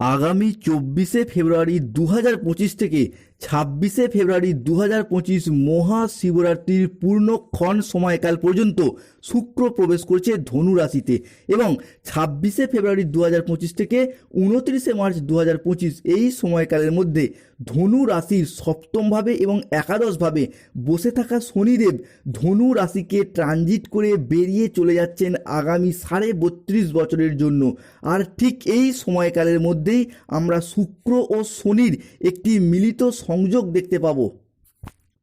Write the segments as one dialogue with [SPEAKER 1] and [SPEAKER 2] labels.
[SPEAKER 1] আগামী চব্বিশে ফেব্রুয়ারি দু হাজার পঁচিশ থেকে ছাব্বিশে ফেব্রুয়ারি দু হাজার পঁচিশ মহাশিবরাত্রির পূর্ণক্ষণ সময়কাল পর্যন্ত শুক্র প্রবেশ করছে ধনু রাশিতে এবং ছাব্বিশে ফেব্রুয়ারি দু হাজার পঁচিশ থেকে উনত্রিশে মার্চ দু হাজার পঁচিশ এই সময়কালের মধ্যে ধনু রাশির সপ্তমভাবে এবং একাদশভাবে বসে থাকা শনিদেব ধনু রাশিকে ট্রানজিট করে বেরিয়ে চলে যাচ্ছেন আগামী সাড়ে বত্রিশ বছরের জন্য। আর ঠিক এই সময়কালের মধ্যেই আমরা শুক্র ও শনির একটি মিলিত সংযোগ দেখতে পাবো।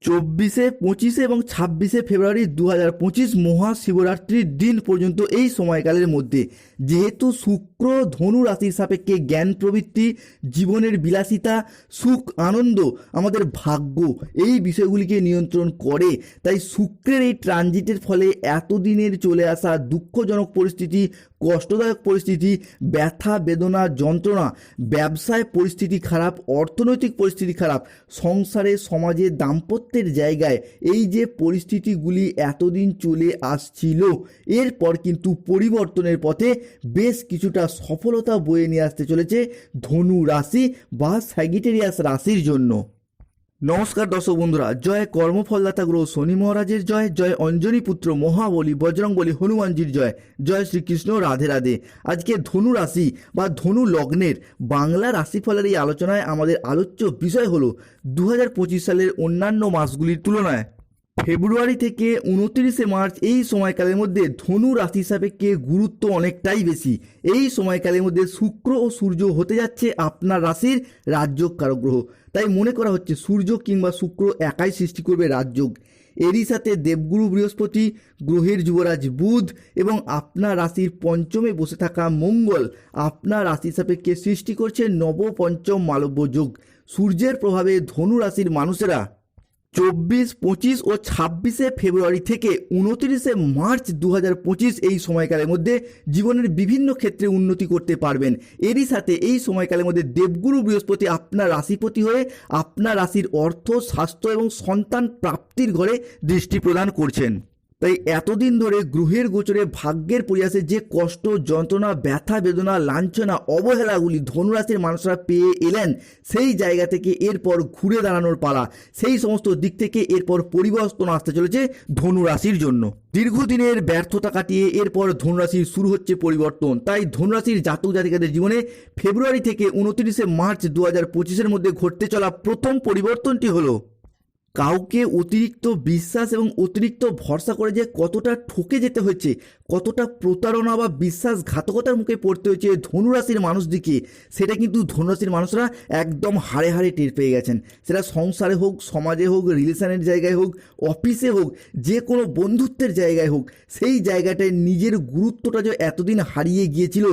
[SPEAKER 1] চব্বিশে, পঁচিশে এবং ছাব্বিশে ফেব্রুয়ারি দু হাজার পঁচিশ মহাশিবরাত্রির দিন পর্যন্ত এই সময়কালের মধ্যে যেহেতু শুক্র ধনু রাশির সাপেক্ষে জ্ঞান প্রবৃত্তি, জীবনের বিলাসিতা, সুখ, আনন্দ আমাদের ভাগ্য, এই বিষয়গুলিকে নিয়ন্ত্রণ করে। তাই শুক্রের এই ট্রানজিটের ফলে এতদিনের চলে আসা দুঃখজনক পরিস্থিতি, কষ্টদায়ক পরিস্থিতি, ব্যথা, বেদনা, যন্ত্রণা, ব্যবসায় পরিস্থিতি খারাপ, অর্থনৈতিক পরিস্থিতি খারাপ, সংসারে, সমাজে দাম্পত্যের জায়গায় এই যে পরিস্থিতিগুলি এতদিন চলে আসছিল, এরপর কিন্তু পরিবর্তনের পথে বেশ কিছুটা সফলতা বয়ে নিয়ে আসতে চলেছে ধনু রাশি বা স্যাগিটেরিয়াস রাশির জন্য। নমস্কার দর্শক বন্ধুরা, জয় কর্মফলদাতা গ্রহ শনি মহারাজের জয় জয় অঞ্জনী পুত্র মহাবলী বজরংবলী হনুমানজির জয় জয় শ্রীকৃষ্ণ রাধে রাধে। আজকে ধনু রাশি বা ধনু লগ্নের বাংলা রাশিফলের এই আলোচনায় আমাদের আলোচ্য বিষয় হলো দু হাজার পঁচিশ সালের অন্যান্য মাসগুলির তুলনায়। ফেব্রুয়ারি থেকে উনত্রিশে মার্চ এই সময়কালের মধ্যে ধনু রাশি সাপেক্ষে গুরুত্ব অনেকটাই বেশি। এই সময়কালের মধ্যে শুক্র ও সূর্য হতে যাচ্ছে আপনার রাশির রাজ্যকারক গ্রহ। তাই মনে করা হচ্ছে সূর্য কিংবা শুক্র একাই সৃষ্টি করবে রাজযোগ। এরই সাথে দেবগুরু বৃহস্পতি, গ্রহের যুবরাজ বুধ এবং আপনার রাশির পঞ্চমে বসে থাকা মঙ্গল আপনার রাশি সাপেক্ষে সৃষ্টি করছে নবপঞ্চম মালব্য যোগ। সূর্যের প্রভাবে ধনু রাশির মানুষেরা চব্বিশ, পঁচিশ ও ছাব্বিশে ফেব্রুয়ারি থেকে উনত্রিশে মার্চ দু এই সময়কালের মধ্যে জীবনের বিভিন্ন ক্ষেত্রে উন্নতি করতে পারবেন। এরই সাথে এই সময়কালের মধ্যে দেবগুরু বৃহস্পতি আপনার রাশিপতি হয়ে আপনার রাশির অর্থ, স্বাস্থ্য এবং সন্তান প্রাপ্তির ঘরে দৃষ্টি প্রদান করছেন। তাই এতদিন ধরে গ্রহের গোচরে ভাগ্যের পরিয়াসে যে কষ্ট, যন্ত্রণা, ব্যথা, বেদনা, লাঞ্ছনা, অবহেলাগুলি ধনুরাশির মানুষরা পেয়ে এলেন, সেই জায়গা থেকে এরপর ঘুরে দাঁড়ানোর পালা, সেই সমস্ত দিক থেকে এরপর পরিবর্তন আসতে চলেছে ধনুরাশির জন্য। দীর্ঘদিনের ব্যর্থতা কাটিয়ে এরপর ধনুরাশির শুরু হচ্ছে পরিবর্তন। তাই ধনুরাশির জাতক জাতিকাদের জীবনে ফেব্রুয়ারি থেকে উনত্রিশে মার্চ দু হাজার পঁচিশের মধ্যে ঘটতে চলা প্রথম পরিবর্তনটি হলো কাউকে অতিরিক্ত বিশ্বাস এবং অতিরিক্ত ভরসা করে যে কতটা ঠকে যেতে হয়েছে কতটা প্রতারণা বা বিশ্বাসঘাতকতার মুখে পড়তে হয়েছে ধনুরাশির মানুষদিকে সেটা কিন্তু ধনুরাশির মানুষরা একদম হাড়ে হাড়ে টের পেয়ে গেছেন। সেটা সংসারে হোক, সমাজে হোক, রিলেশনের জায়গায় হোক, অফিসে হোক, যে কোনো বন্ধুত্বের জায়গায় হোক, সেই জায়গাটায় নিজের গুরুত্বটা যে এতদিন হারিয়ে গিয়েছিল,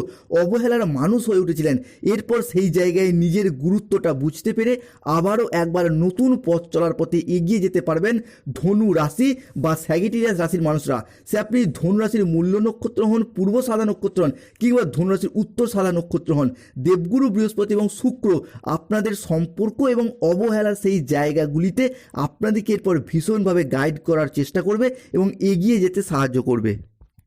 [SPEAKER 1] অবহেলার মানুষ হয়ে উঠেছিলেন। এরপর সেই জায়গায় নিজের গুরুত্বটা বুঝতে পেরে আবারও একবার নতুন পথ চলার পথে এগিয়ে যেতে পারবেন ধনু রাশি বা স্যাগিটেরিয়াস রাশির মানুষরা। সে আপনি ধনু রাশির মূল্য নক্ষত্র হন, পূর্ব সাদা নক্ষত্র হন, কিংবা ধনুরাশির উত্তর সাদা নক্ষত্র হন। দেবগুরু, বৃহস্পতি এবং শুক্র আপনাদের সম্পর্ক এবং অবহেলার সেই জায়গাগুলিতে আপনাদেরকে এরপর ভীষণভাবে গাইড করার চেষ্টা করবে এবং এগিয়ে যেতে সাহায্য করবে।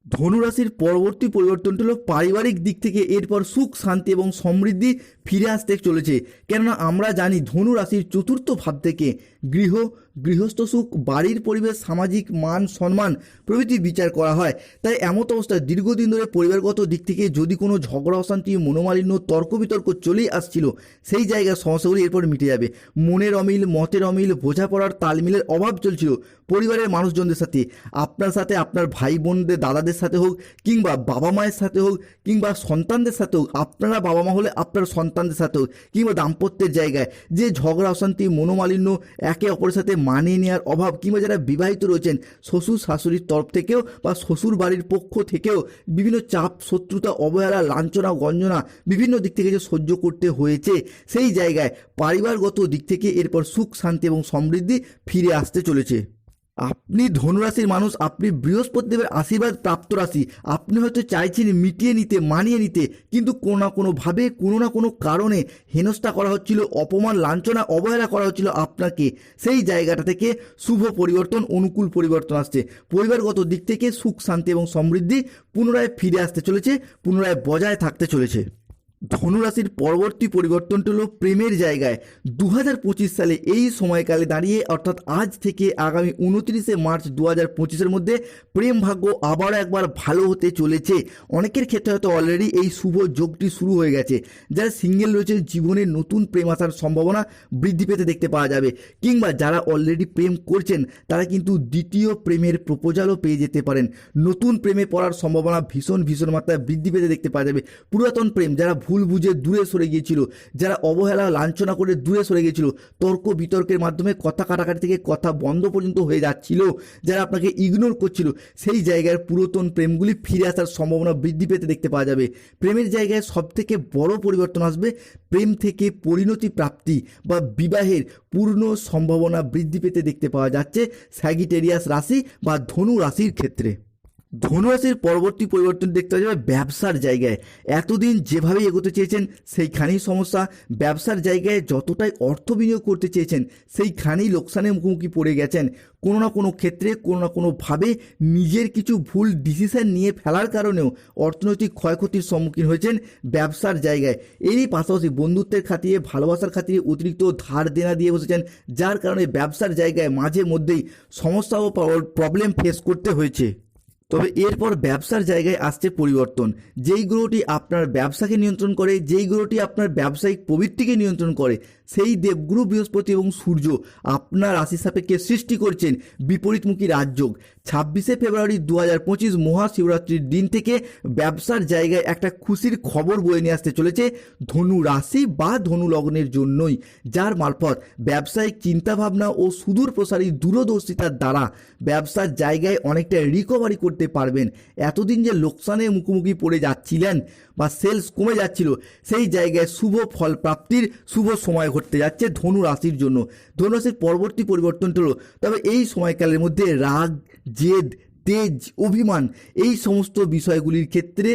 [SPEAKER 1] ধনুরাশির পরবর্তী পরিবর্তনটি হলো পারিবারিক দিক থেকে এরপর সুখ, শান্তি এবং সমৃদ্ধি ফিরে আসতে চলেছে। কেননা আমরা জানি ধনু রাশির চতুর্থ ভাব থেকে গৃহ গৃহস্থ সুখ, বাড়ির পরিবেশ, সামাজিক মান, সম্মান প্রভৃতি বিচার করা হয়। তাই এমত অবস্থায় দীর্ঘদিন ধরে পরিবারগত দিক থেকে যদি কোনো ঝগড়া, অশান্তি, মনোমালিন্য তর্ক বিতর্ক চলেই আসছিল, সেই জায়গার সমস্যাগুলি এরপর মিটে যাবে। মনের অমিল, মতের অমিল, বোঝাপড়ার তালমিলের অভাব চলছিল পরিবারের মানুষজনদের সাথে। আপনার সাথে আপনার ভাই বোনদের দাদাদের সাথে হোক, কিংবা বাবা মায়ের সাথে হোক, কিংবা সন্তানদের সাথে হোক, আপনারা বাবা মা হলে আপনার সন্তানদের সাথে হোক, কিংবা দাম্পত্যের জায়গায়। যে ঝগড়া, অশান্তি, মনোমালিন্য একে অপরের সাথে মানিয়ে নেওয়ার অভাব কিংবা যারা বিবাহিত রয়েছেন, শ্বশুর শাশুড়ির তরফ থেকেও বা শ্বশুর বাড়ির পক্ষ থেকেও বিভিন্ন চাপ, শত্রুতা, অবহেলা, লাঞ্ছনা, গঞ্জনা বিভিন্ন দিক থেকে যে সহ্য করতে হয়েছে, সেই জায়গায় পারিবারগত দিক থেকে এরপর সুখ, শান্তি এবং সমৃদ্ধি ফিরে আসতে চলেছে। আপনি ধনুরাশির মানুষ, আপনি বৃহস্পতিদেবের আশীর্বাদ প্রাপ্ত রাশি। আপনি হয়তো চাইছেন মিটিয়ে নিতে, মানিয়ে নিতে, কিন্তু কোনো না কোনোভাবে, কোনো না কোনো কারণে হেনস্থা করা হচ্ছিল, অপমান, লাঞ্ছনা, অবহেলা করা হচ্ছিল আপনাকে। সেই জায়গাটা থেকে শুভ পরিবর্তন, অনুকূল পরিবর্তন আসছে। পরিবারগত দিক থেকে সুখ, শান্তি এবং সমৃদ্ধি পুনরায় ফিরে আসতে চলেছে, পুনরায় বজায় থাকতে চলেছে। ধনুরাশির পরবর্তী পরিবর্তনটা হলো প্রেমের জায়গায়। দু হাজার পঁচিশ সালে এই সময়কালে দাঁড়িয়ে, অর্থাৎ আজ থেকে আগামী উনত্রিশে মার্চ দু হাজার পঁচিশের মধ্যে প্রেম ভাগ্য আবার একবার ভালো হতে চলেছে। অনেকের ক্ষেত্রে হয়তো অলরেডি এই শুভ যোগটি শুরু হয়ে গেছে। যারা সিঙ্গেল রয়েছে, জীবনে নতুন প্রেম আসার সম্ভাবনা বৃদ্ধি পেতে দেখতে পাওয়া যাবে। কিংবা যারা অলরেডি প্রেম করছেন, তারা কিন্তু দ্বিতীয় প্রেমের প্রপোজালও পেয়ে যেতে পারেন। নতুন প্রেমে পড়ার সম্ভাবনা ভীষণ ভীষণ মাত্রায় বৃদ্ধি পেতে দেখতে পাওয়া যাবে। পুরাতন প্রেম, যারা ভুল বুঝে দূরে সরে গিয়েছিল। যারা অবহেলা লাঞ্ছনা করে দূরে সরে গিয়েছিল, তর্ক বিতর্কের মাধ্যমে কথা কাটাকাটি থেকে কথা বন্ধ পর্যন্ত হয়ে যাচ্ছিল। যারা আপনাকে ইগনোর করছিল, সেই জায়গার পুরাতন প্রেমগুলি ফিরে আসার সম্ভাবনা বৃদ্ধি পেতে দেখতে পাওয়া যাবে। প্রেমের জায়গায় সব থেকে বড় পরিবর্তন আসবে প্রেম থেকে পরিণতি প্রাপ্তি বা বিবাহের পূর্ণ সম্ভাবনা বৃদ্ধি পেতে দেখতে পাওয়া যাচ্ছে স্যাগিটেরিয়াস রাশি বা ধনু রাশির ক্ষেত্রে। ধনুরাশির পরবর্তী পরিবর্তন দেখতে পাওয়া যাবে ব্যবসার জায়গায়। এতদিন যেভাবে এগোতে চেয়েছেন, সেইখানেই সমস্যা। ব্যবসার জায়গায় যতটাই অর্থ বিনিয়োগ করতে চেয়েছেন, সেইখানেই লোকসানের মুখোমুখি পড়ে গেছেন। কোনো না কোনো ক্ষেত্রে, কোনো না কোনোভাবে নিজের কিছু ভুল ডিসিশন নিয়ে ফেলার কারণেও অর্থনৈতিক ক্ষয়ক্ষতির সম্মুখীন হয়েছেন ব্যবসার জায়গায়। এরই পাশাপাশি বন্ধুত্বের খাতিরে, ভালোবাসার খাতিরে অতিরিক্ত ধার দেনা দিয়ে বসেছেন, যার কারণে ব্যবসার জায়গায় মাঝে মধ্যেই সমস্যা ও প্রবলেম ফেস করতে হয়েছে। তবে এরপর ব্যবসার জায়গায় আসছে পরিবর্তন। যেই গ্রহটি আপনার ব্যবসাকে নিয়ন্ত্রণ করে, যেই গ্রহটি আপনার ব্যবসায়িক প্রবৃত্তিকে নিয়ন্ত্রণ করে, সেই দেবগুরু বৃহস্পতি এবং সূর্য আপনার রাশি সাপেক্ষে সৃষ্টি করছেন বিপরীতমুখী রাজযোগ। ছাব্বিশে ফেব্রুয়ারি দু হাজার পঁচিশ মহাশিবরাত্রির দিন থেকে ব্যবসার জায়গায় একটা খুশির খবর বয়ে নিয়ে আসতে চলেছে ধনু রাশি বা ধনু লগ্নের জন্যই। যার মারফত ব্যবসায়িক চিন্তাভাবনা ও সুদূর প্রসারী দূরদর্শিতার দ্বারা ব্যবসার জায়গায় অনেকটা রিকভারি করতে পারবেন। এতদিন যে লোকসানের মুখোমুখি পড়ে যাচ্ছিলেন বা সেলস কমে যাচ্ছিল, সেই জায়গায় শুভ ফল প্রাপ্তির শুভ সময় ঘটতে যাচ্ছে ধনু রাশির জন্য। ধনু রাশির পরবর্তী পরিবর্তন তবে এই সময়কালের মধ্যে রাগ জেদ, তেজ, অভিমান, এই সমস্ত বিষয়গুলির ক্ষেত্রে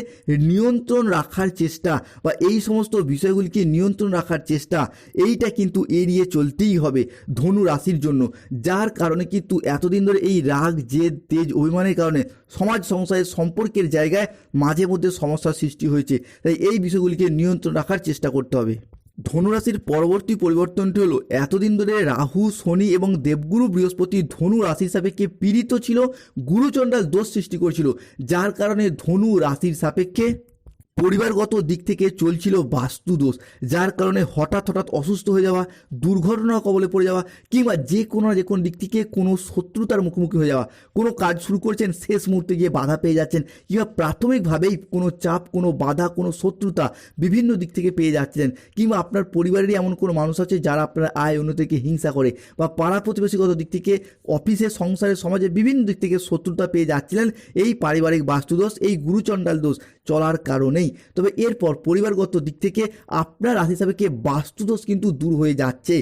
[SPEAKER 1] নিয়ন্ত্রণ রাখার চেষ্টা বা এই সমস্ত বিষয়গুলিকে নিয়ন্ত্রণ রাখার চেষ্টা, এইটা কিন্তু এড়িয়ে চলতেই হবে ধনু রাশির জন্য। যার কারণে কিন্তু এতদিন ধরে এই রাগ, জেদ, তেজ, অভিমানের কারণে সমাজ সংসারের সম্পর্কের জায়গায় মাঝে মধ্যে সমস্যার সৃষ্টি হয়েছে। তাই এই বিষয়গুলিকে নিয়ন্ত্রণ রাখার চেষ্টা করতে হবে। ধনুরাশির পরবর্তী পরিবর্তনটি হলো, এতদিন ধরে রাহু, শনি এবং দেবগুরু বৃহস্পতি ধনু রাশির সাপেক্ষে পীড়িত ছিল গুরুচণ্ডাল দোষ সৃষ্টি করেছিল, যার কারণে ধনু রাশির সাপেক্ষে পরিবারগত দিক থেকে চলছিল বাস্তু দোষ যার কারণে হঠাৎ হঠাৎ অসুস্থ হয়ে যাওয়া, দুর্ঘটনা কবলে পড়ে যাওয়া, কিংবা যে কোনো যে কোনো দিক থেকে কোনো শত্রুতার মুখোমুখি হয়ে যাওয়া। কোনো কাজ শুরু করছেন, শেষ মুহূর্তে গিয়ে বাধা পেয়ে যাচ্ছেন, কিংবা প্রাথমিকভাবেই কোনো চাপ, কোনো বাধা, কোনো শত্রুতা বিভিন্ন দিক থেকে পেয়ে যাচ্ছেন। কিংবা আপনার পরিবারেরই এমন কোনো মানুষ আছে যারা আপনার আয় উন্নতিকে হিংসা করে, বা পাড়া প্রতিবেশীগত দিক থেকে অফিসে, সংসারে, সমাজে বিভিন্ন দিক থেকে শত্রুতা পেয়ে যাচ্ছিলেন। এই পারিবারিক বাস্তুদোষ, এই গুরুচণ্ডাল দোষ চলার কারণেই তবে এরপর পরিবারগত দিক থেকে আপনার রাশি সাপেক্ষে বাস্তুদোষ কিন্তু দূর হয়ে যাচ্ছে।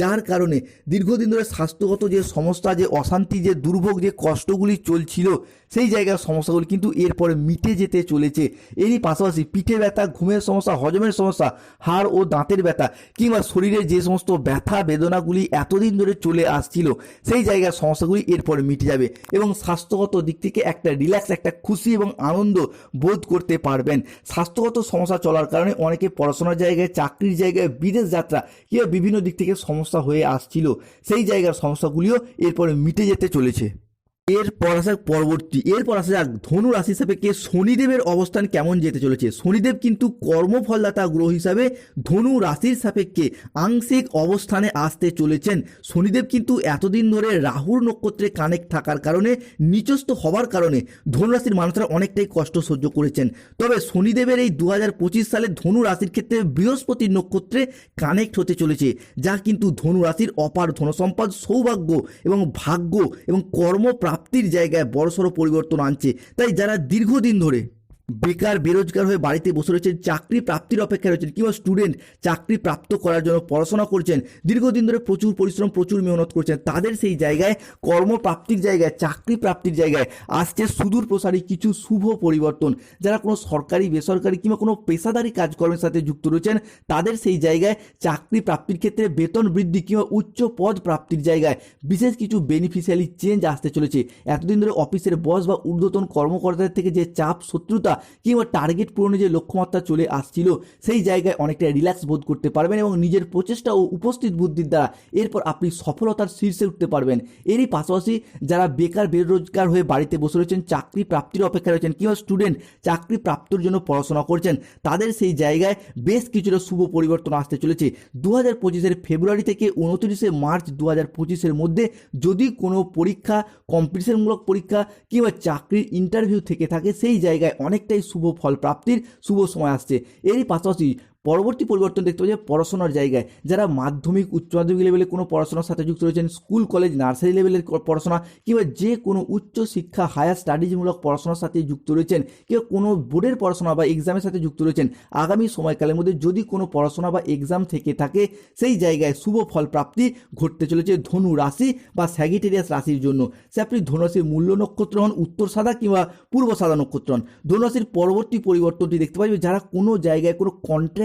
[SPEAKER 1] যার কারণে দীর্ঘদিন ধরে স্বাস্থ্যগত যে সমস্যা, যে অশান্তি, যে দুর্ভোগ, যে কষ্টগুলি চলছিল, সেই জায়গার সমস্যাগুলি কিন্তু এরপরে মিটে যেতে চলেছে। এরই পাশাপাশি পিঠে ব্যথা, ঘুমের সমস্যা, হজমের সমস্যা, হাড় ও দাঁতের ব্যথা কিংবা শরীরের যে সমস্ত ব্যথা বেদনাগুলি এতদিন ধরে চলে আসছিল, সেই জায়গার সমস্যাগুলি এরপরে মিটে যাবে এবং স্বাস্থ্যগত দিক থেকে একটা রিল্যাক্স একটা খুশি এবং আনন্দ বোধ করতে পারবেন। স্বাস্থ্যগত সমস্যা চলার কারণে অনেকে পড়াশোনার জায়গায়, চাকরির জায়গায়, বিদেশ যাত্রা কিংবা বিভিন্ন দিক থেকে সমস্যা হয়ে আসছিল। সেই জায়গার সমস্যাগুলিও এরপরে মিটে যেতে চলেছে। এরপর আসা পরবর্তী, এরপর আসা যাক ধনু রাশি সাপেক্ষে শনিদেবের অবস্থান কেমন যেতে চলেছে? শনিদেব কিন্তু কর্মফলদাতা গ্রহ হিসাবে ধনু রাশির সাপেক্ষে আংশিক অবস্থানে আসতে চলেছেন। শনিদেব কিন্তু এতদিন ধরে রাহুর নক্ষত্রে কানেক্ট থাকার কারণে, নিচস্থ হওয়ার কারণে ধনু রাশির মানুষরা অনেকটাই কষ্ট সহ্য করেছেন। তবে শনিদেবের এই দু হাজার পঁচিশ সালে ধনু রাশির ক্ষেত্রে বৃহস্পতির নক্ষত্রে কানেক্ট হতে চলেছে, যা কিন্তু ধনু রাশির অপার ধনসম্পদ, সৌভাগ্য এবং ভাগ্য এবং কর্ম প্রাপ্তির জায়গায় বড়সড় পরিবর্তন আনছে। তাই যারা দীর্ঘদিন ধরে বেকার, বেরোজগার হয়ে বাড়িতে বসে রয়েছেন, চাকরি প্রাপ্তির অপেক্ষায় রয়েছেন, কিংবা স্টুডেন্ট চাকরি প্রাপ্ত করার জন্য পড়াশোনা করছেন, দীর্ঘদিন ধরে প্রচুর পরিশ্রম, প্রচুর মেহনত করছেন, তাদের সেই জায়গায়, কর্মপ্রাপ্তির জায়গায়, চাকরি প্রাপ্তির জায়গায় আসছে সুদূর প্রসারী কিছু শুভ পরিবর্তন। যারা কোনো সরকারি, বেসরকারি কিংবা কোনো পেশাদারি কাজকর্মের সাথে যুক্ত রয়েছেন, তাদের সেই জায়গায় চাকরি প্রাপ্তির ক্ষেত্রে বেতন বৃদ্ধি কিংবা উচ্চ পদ প্রাপ্তির জায়গায় বিশেষ কিছু বেনিফিশিয়ালি চেঞ্জ আসতে চলেছে। এতদিন ধরে অফিসের বস বা ঊর্ধ্বতন কর্মকর্তাদের থেকে যে চাপ, শত্রুতা কিংবা টার্গেট পূরণে যে লক্ষ্যমাত্রা চলে আসছিল, সেই জায়গায় অনেকটা রিল্যাক্স বোধ করতে পারবেন এবং নিজের প্রচেষ্টা ও উপস্থিত বুদ্ধির দ্বারা এরপর আপনি সফলতার শীর্ষে উঠতে পারবেন। এরই পাশাপাশি যারা বেকার, বেরোজগার হয়ে বাড়িতে বসে রয়েছেন, চাকরি প্রাপ্তির অপেক্ষায় রয়েছেন কিংবা স্টুডেন্ট চাকরি প্রাপ্তির জন্য পড়াশোনা করছেন, তাদের সেই জায়গায় বেশ কিছুটা শুভ পরিবর্তন আসতে চলেছে। দু হাজার পঁচিশের ফেব্রুয়ারি থেকে উনত্রিশে মার্চ দু হাজার পঁচিশের মধ্যে যদি কোনো পরীক্ষা কম্পিটিশনমূলক পরীক্ষা কিংবা চাকরির ইন্টারভিউ থেকে থাকে, সেই জায়গায় অনেকটাই শুভ ফল প্রাপ্তির শুভ সময় আসছে। এরই পাশাপাশি পরবর্তী পরিবর্তন দেখতে পাচ্ছি পড়াশোনার জায়গায়। যারা মাধ্যমিক, উচ্চ মাধ্যমিক লেভেলে কোনো পড়াশোনার সাথে যুক্ত রয়েছেন স্কুল কলেজ নার্সারি লেভেলের পড়াশোনা, কিংবা যে কোনো উচ্চ শিক্ষা হায়ার স্টাডিজমূলক পড়াশোনার সাথে যুক্ত রয়েছেন, কিংবা কোনো বোর্ডের পড়াশোনা বা এক্সামের সাথে যুক্ত রয়েছেন, আগামী সময়কালের মধ্যে যদি কোনো পড়াশোনা বা এক্সাম থেকে থাকে, সেই জায়গায় শুভ ফল প্রাপ্তি ঘটতে চলেছে ধনু রাশি বা স্যাগিটেরিয়াস রাশির জন্য। সে আপনি ধনুরাশির মূল্য নক্ষত্র হন, উত্তর সাদা কিংবা পূর্ব সাদা নক্ষত্র হন। ধনুরাশির পরবর্তী পরিবর্তনটি দেখতে পাবেন যারা কোনো জায়গায় কোনো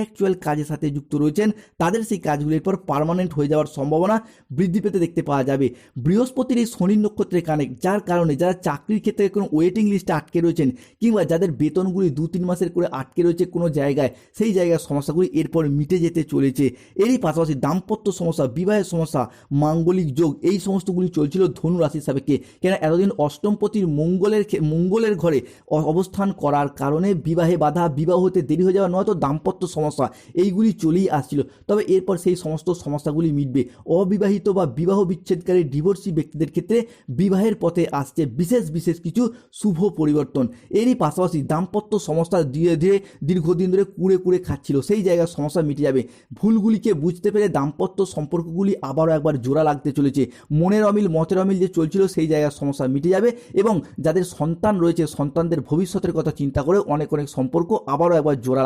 [SPEAKER 1] কন্ট্রাকচুয়াল কাজের সাথে যুক্ত রয়েছেন, তাদের সেই কাজগুলির পর পার্মানেন্ট হয়ে যাওয়ার সম্ভাবনা বৃদ্ধি পেতে দেখতে পাওয়া যাবে। বৃহস্পতির এই শনি নক্ষত্রে কানেক্ট যার কারণে যারা চাকরির ক্ষেত্রে কোনো ওয়েটিং লিস্টে আটকে রয়েছেন কিংবা যাদের বেতনগুলি দু তিন মাসের করে আটকে রয়েছে কোনো জায়গায়, সেই জায়গার সমস্যাগুলি এরপর মিটে যেতে চলেছে। এরই পাশাপাশি দাম্পত্য সমস্যা, বিবাহের সমস্যা, মাঙ্গলিক যোগ, এই সমস্তগুলি চলছিল ধনু রাশির সাপেক্ষে। কেন এতদিন অষ্টমপতির মঙ্গলের মঙ্গলের ঘরে অবস্থান করার কারণে বিবাহে বাধা, বিবাহ হতে দেরি হয়ে যাওয়া নয়তো দাম্পত্য সমস্যা এইগুলি চলেই আসছিল। তবে এরপর সেই সমস্ত সমস্যাগুলি মিটবে। অবিবাহিত বা বিবাহ বিচ্ছেদকারী ডিভোর্সি ব্যক্তিদের ক্ষেত্রে বিবাহের পথে আসছে বিশেষ বিশেষ কিছু শুভ পরিবর্তন। এরই পাশাপাশি দাম্পত্য সমস্যা ধীরে ধীরে দীর্ঘদিন ধরে কুড়ে কুড়ে খাচ্ছিল। সেই জায়গার সমস্যা মিটে যাবে। ভুলগুলিকে বুঝতে পেরে দাম্পত্য সম্পর্কগুলি আবারও একবার জোড়া লাগতে চলেছে। মনের অমিল, মতের অমিল যে চলছিল, সেই জায়গার সমস্যা মিটে যাবে এবং যাদের সন্তান রয়েছে, সন্তানদের ভবিষ্যতের কথা চিন্তা করে অনেক অনেক সম্পর্ক আবারও একবার জোড়া